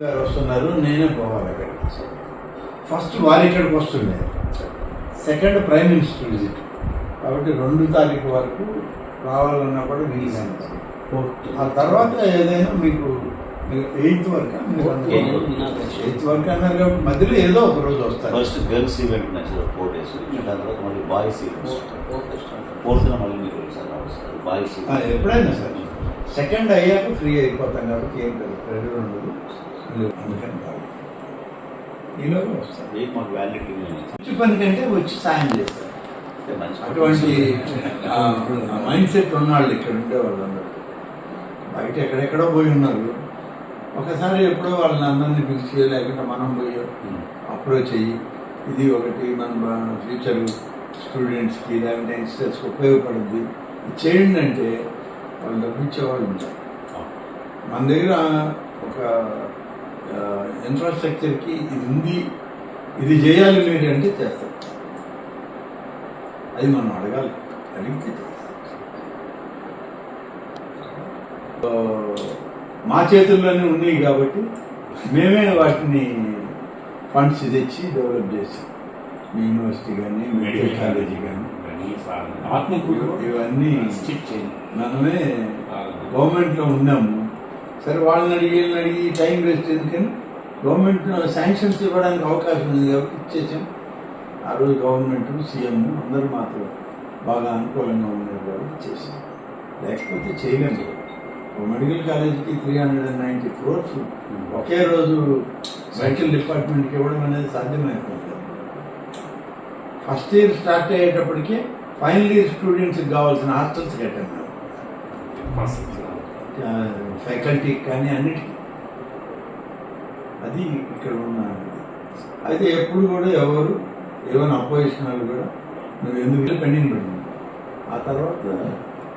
గారు వస్తున్నారు నేనే పోవాలి అక్కడికి. ఫస్ట్ వారు ఇక్కడికి వస్తుండే. Second prime minister visit. కాబట్టి రెండు తారీఖు వరకు రావాలన్నా కూడా ఉంటుంది. ఆ తర్వాత ఏదైనా మీకు ఎయిత్ వరకు ఎయిత్ వరకు అన్నారు కాబట్టి మధ్యలో ఏదో ఒక రోజు వస్తారు. ఫస్ట్ గర్ల్స్ ఈవెంట్ నచ్చింది ఫోర్ డేస్ దాని తర్వాత మళ్ళీ బాయ్స్ ఈవెంట్ ఫోర్త్ మళ్ళీ మీరు సార్ వస్తారు బాయ్స్ ఎప్పుడైనా సరే. సెకండ్ అయ్యాక ఫ్రీ అయిపోతాం కాబట్టి ఏం పెద్ద ప్రెజర్ ఉండదు అందుకని కాదు. ఈలోగా వస్తారు. రేపు మాకు వ్యాలిడిటీ మంచి పని కంటే వచ్చి సాయం చేస్తారు. అటువంటి మైండ్ సెట్ ఉన్నవాళ్ళు ఇక్కడ ఉండేవాళ్ళు అందరూ బయట ఎక్కడెక్కడో పోయి ఉన్నారు. ఒకసారి ఎప్పుడో వాళ్ళని అందరినీ పిలిచి లేకుంటే మనం పోయి అప్రోచ్ అయ్యి ఇది ఒకటి మన ఫ్యూచర్ స్టూడెంట్స్కి లేదంటే యంగ్స్టర్స్కి ఉపయోగపడుద్ది. చేయండి అంటే వాళ్ళు డబ్బిచ్చేవాళ్ళు ఉంటారు. మన దగ్గర ఒక ఇన్ఫ్రాస్ట్రక్చర్కి ఇది ఉంది ఇది చేయాలి మీరు అంటే చేస్తారు అది మనం అడగాలి. అడిగితే మా చేతుల్లోనే ఉన్నాయి కాబట్టి మేమే వాటిని ఫండ్స్ తెచ్చి డెవలప్ చేసాం మీ యూనివర్సిటీ కానీ మెడికల్ కాలేజీ కానీ. ఇవన్నీ మనమే గవర్నమెంట్లో ఉన్నాము. సరే వాళ్ళని అడిగి వీళ్ళని అడిగి టైం వేస్ట్ ఎందుకని? గవర్నమెంట్ శాంక్షన్స్ ఇవ్వడానికి అవకాశం ఉంది కాబట్టి ఇచ్చేసాం. ఆ రోజు గవర్నమెంట్ సీఎం అందరూ మాత్రం బాగా అనుకూలంగా ఉన్నారు కాబట్టి చేసాం లేకపోతే చేయలేము ఓ మెడికల్ కాలేజీకి three hundred and ninety crores ఒకే రోజు మెడికల్ డిపార్ట్మెంట్కి ఇవ్వడం అనేది సాధ్యమైపోతుంది ఫస్ట్ ఇయర్ స్టార్ట్ అయ్యేటప్పటికి ఫైనల్ ఇయర్ స్టూడెంట్స్కి కావాల్సిన హాస్టల్స్ కట్టాం. మేము ఫ్యాకల్టీకి కానీ అన్నిటికీ. అది ఇక్కడ ఉన్న అయితే ఎప్పుడు కూడా ఎవరు ఏమైనా అపోజిషన్ వాళ్ళు కూడా నువ్వు ఎందుకు పెండింగ్ పెట్టింది ఆ తర్వాత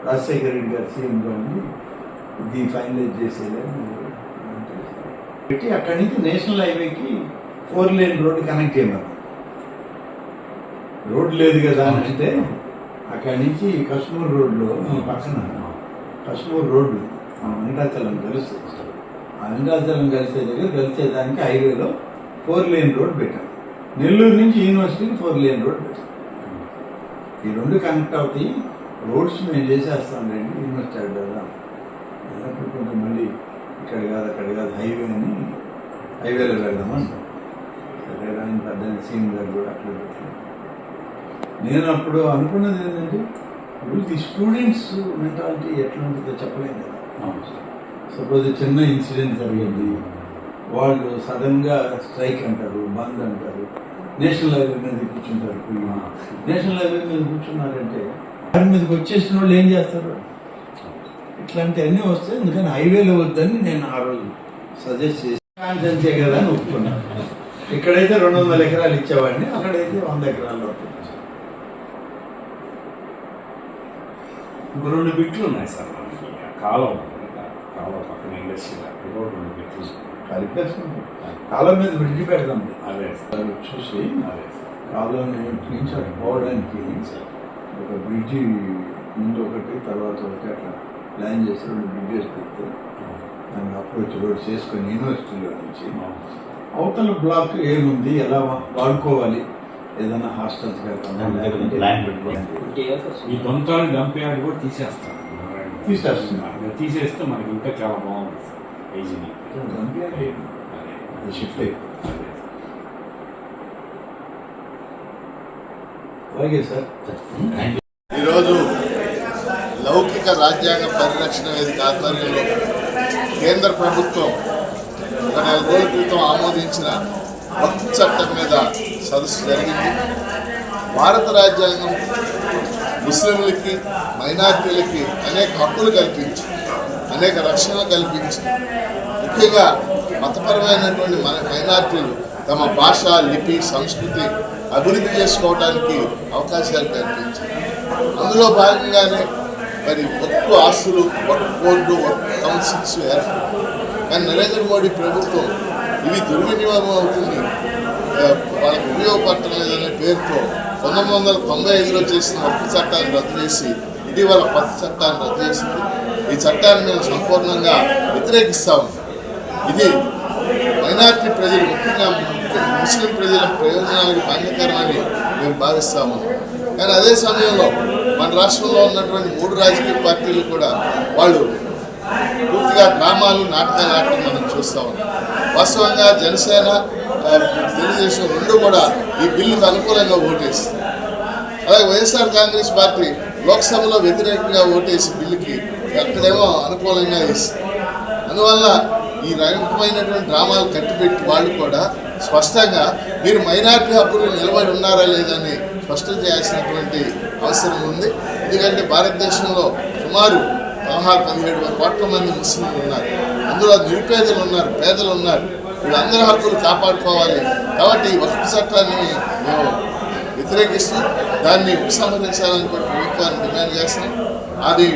రాజశేఖర్ రెడ్డి గారు సీఎంగా ఉండి దీన్ని ఫైనలైజ్ చేసేయాలని పెట్టి అక్కడి నుంచి నేషనల్ హైవేకి ఫోర్ లేన్ రోడ్డు కనెక్ట్ చేయమన్నారు రోడ్ లేదు కదా అని అంటే అక్కడి నుంచి కశ్మూర్ రోడ్లో పక్కన కశ్మూర్ రోడ్డు మన వెంకటాచలం కలుస్తుంది ఆ వెంకటాచలం కలిసే దగ్గర కలిసేదానికి హైవేలో ఫోర్ లేన్ రోడ్ పెట్టాం నెల్లూరు నుంచి యూనివర్సిటీకి ఫోర్ లేన్ రోడ్ పెట్టాం ఈ రెండు కనెక్ట్ అవుతాయి. రోడ్స్ మేము చేసేస్తాం రండి యూనివర్సిటీ అడ్డా ఎల్లప్పుడు కొంచెం మళ్ళీ ఇక్కడ కాదు అక్కడ కాదు హైవే అని హైవేలో వెళ్దామంటాం వెళ్ళడానికి రాని పెద్ద సీన్ గారు కూడా అట్లా పెట్టారు. నేను అప్పుడు అనుకున్నది ఏంటంటే ఇప్పుడు ది స్టూడెంట్స్ మెంటాలిటీ ఎట్లా ఉంటుందో చెప్పలేము కదా. సపోజ్ చిన్న ఇన్సిడెంట్ జరిగింది వాళ్ళు సడన్గా స్ట్రైక్ అంటారు బంద్ అంటారు నేషనల్ హైవే మీద కూర్చుంటారు నేషనల్ హైవే మీద కూర్చున్నారంటే దాని మీదకి వచ్చేసిన వాళ్ళు ఏం చేస్తారు? ఇట్లాంటి అన్నీ వస్తాయి ఎందుకని హైవేలో వద్దని నేను ఆ రోజు సజెస్ట్ చేసి అంతే కదా అని ఒప్పుకున్నాను ఇక్కడైతే రెండు వందల ఎకరాలు ఇచ్చేవాడిని అక్కడైతే వంద ఎకరాలు అవుతుంది ఇంకో రెండు బిట్లు ఉన్నాయి సార్ కాలం కాలం పక్కన ఇండస్ట్రీ కూడా రెండు. కలిపేసుకుంటాం కాలం మీద విడిచి పెడదాం అదే. సార్ అది చూసి అదే. కాలం నుంచి అటు పోవడానికి ఒక బ్రిడ్జి ముందు ఒకటి తర్వాత ఒకటి అట్లా ప్లాన్ చేసి రెండు బ్రిడ్జెస్ పెడితే దాన్ని అప్రోచ్ రోడ్ చేసుకొని యూనివర్సిటీలో నుంచి అవతల బ్లాక్ ఏముంది? ఎలా వాడుకోవాలి? ఏదైనా హాస్టల్స్ ప్లాన్ పెట్టుకోవాలి. ఈ దొంతాలు డంప్ యార్డ్ కూడా తీసేస్తాను తీసేస్తున్నారు. అది తీసేస్తే మనకి ఇంకా చాలా బాగుంది సార్ అదే షిఫ్ట్ అలాగే సార్ ఈరోజు లౌకిక రాజ్యాంగ పరిరక్షణ వేదిక ఆధ్వర్యంలో కేంద్ర ప్రభుత్వం ఒక నెల రోజుల క్రితం ఆమోదించిన వక్ఫ్ చట్టం మీద సదస్సు జరిగింది. భారత రాజ్యాంగం ముస్లింలకి మైనార్టీలకి అనేక హక్కులు కల్పించి అనేక రక్షణ కల్పించి ముఖ్యంగా మతపరమైనటువంటి మన మైనార్టీలు తమ భాష లిపి సంస్కృతి అభివృద్ధి చేసుకోవడానికి అవకాశాలు కల్పించాయి అందులో భాగంగానే మరి ఒక్కు ఆస్తులు ఒక్క బోర్డు ఒక్క కౌన్సిల్స్ ఏర్పడు కానీ నరేంద్ర మోడీ ప్రభుత్వం ఇవి దుర్వినియోగం అవుతుంది. వాళ్ళకి ఉపయోగపడటం లేదనే పేరుతో పంతొమ్మిది వందల తొంభై ఐదులో చేసిన పత్తి చట్టాన్ని రద్దు చేసి ఇటీవల పత్తి చట్టాన్ని రద్దు చేసింది ఈ చట్టాన్ని మేము సంపూర్ణంగా వ్యతిరేకిస్తాం ఇది మైనార్టీ ప్రజలు ముఖ్యంగా ముస్లిం ప్రజల ప్రయోజనాలకు భంగకరమని మేము భావిస్తాము కానీ అదే సమయంలో మన రాష్ట్రంలో ఉన్నటువంటి మూడు రాజకీయ పార్టీలు కూడా వాళ్ళు పూర్తిగా డ్రామాలు నాటకాలు ఆడటం మనం చూస్తా ఉన్నాం. వాస్తవంగా జనసేన ఆ, తెలుగుదేశం రెండు కూడా ఈ బిల్లుకు అనుకూలంగా ఓటేస్తుంది అలాగే వైఎస్ఆర్ కాంగ్రెస్ పార్టీ లోక్సభలో వ్యతిరేకంగా ఓటేసి బిల్లుకి ఎక్కడేమో అనుకూలంగా ఇస్తుంది అందువల్ల ఈ రకమైనటువంటి డ్రామాలు కట్టిపెట్టి వాళ్ళు కూడా స్పష్టంగా మీరు మైనార్టీ హక్కులు నిలబడి ఉన్నారా లేదని స్పష్టం చేయాల్సినటువంటి అవసరం ఉంది. ఎందుకంటే భారతదేశంలో సుమారు పదహారు పదిహేడు వేల కోట్ల మంది ముస్లింలు ఉన్నారు. అందులో నిరుపేదలు ఉన్నారు పేదలు ఉన్నారు. వీళ్ళందరి హక్కులు కాపాడుకోవాలి. కాబట్టి ఈ వసతి చట్టాన్ని మేము వ్యతిరేకిస్తూ దాన్ని ఉపసంహరించాలని కూడా ప్రభుత్వాన్ని డిమాండ్ చేస్తున్నాం అది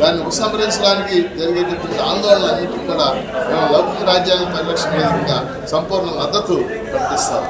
దాన్ని ఉపసంహరించడానికి జరిగేటటువంటి ఆందోళనలన్నింటినీ కూడా మేము లౌకిక రాజ్యాంగ పరిరక్షణ సంపూర్ణ మద్దతు ప్రకటిస్తాం.